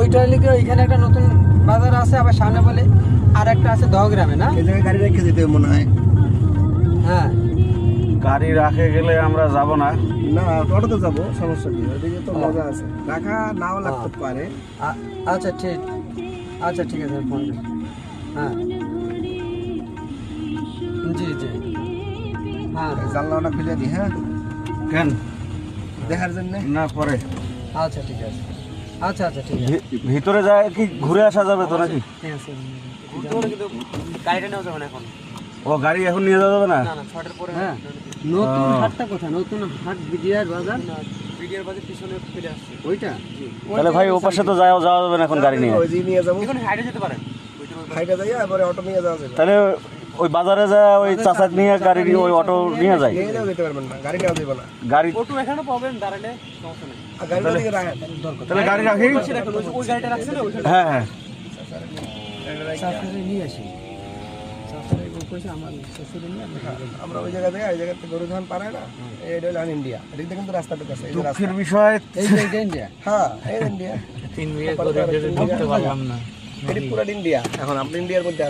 ওইটার লিগে ওইখানে একটা নতুন বাজার আছে আবার সামনে বলে আর একটা আছে দহগ্রামে না? এই জায়গায় গাড়ি রেখে যেতে মনে হয়। হ্যাঁ। গাড়ি রাখে গেলে আমরা যাব না। না অটোতে যাব সমস্যা কি? ওইদিকে তো মজা আছে। রাখা নাও লাগতে পারে। আচ্ছা ঠিক। আচ্ছা ঠিক আছে ফোন হ্যাঁ। জি জি। হ্যাঁ। জানলাটা খুলে দিই হ্যাঁ? কেন? দেখার জন্য? না পরে। আচ্ছা ঠিক আছে। আচ্ছা আচ্ছা ঠিক আছে। ভি- ভিতরে যায় কি ঘুরে আসা যাবে তো নাকি? ঠিক আছে গাড়িটা নেওয়া যাবে না এখন। ও গাড়ি এখন নিয়ে যাওয়া যাবে না? না না ছটার পরে হ্যাঁ। নতুন হাটটা কোথায়? নতুন হাট বিডিআর বাজার? বিডিআর বাজে পিছনে ফিরে আসছে। ওইটা? তাহলে ভাই ও পাশে তো যাওয়া যাওয়া যাবে না এখন গাড়ি নিয়ে। ওই যে নিয়ে যাব। এখন হাইটে যেতে পারেন। হাইটে যাই এবারে অটো নিয়ে যাওয়া যাবে। তাহলে ওই বাজারে যা ওই চাচাক নিয়ে গাড়ি নিয়ে ওই অটো নিয়ে যায়। গাড়ি অটো এখানে পাবেন দাঁড়ালে তাহলে গাড়ি রাখি ওই- গাড়িটা হ্যাঁ হ্যাঁ। নিয়ে আসি। চাষারে ও কইছে আমার শ্বশুরে নিয়ে আমি খাব। আমরা ওই জায়গা থেকে ওই জায়গাতে গরু ধান পারায় না এটা হলো ইন্ডিয়া। এদিকে কিন্তু রাস্তাটা আছে এই যে রাস্তা। দুঃখের বিষয় হ্যাঁ ইন্ডিয়া। এখন আপনি ইন্ডিয়ার মধ্যে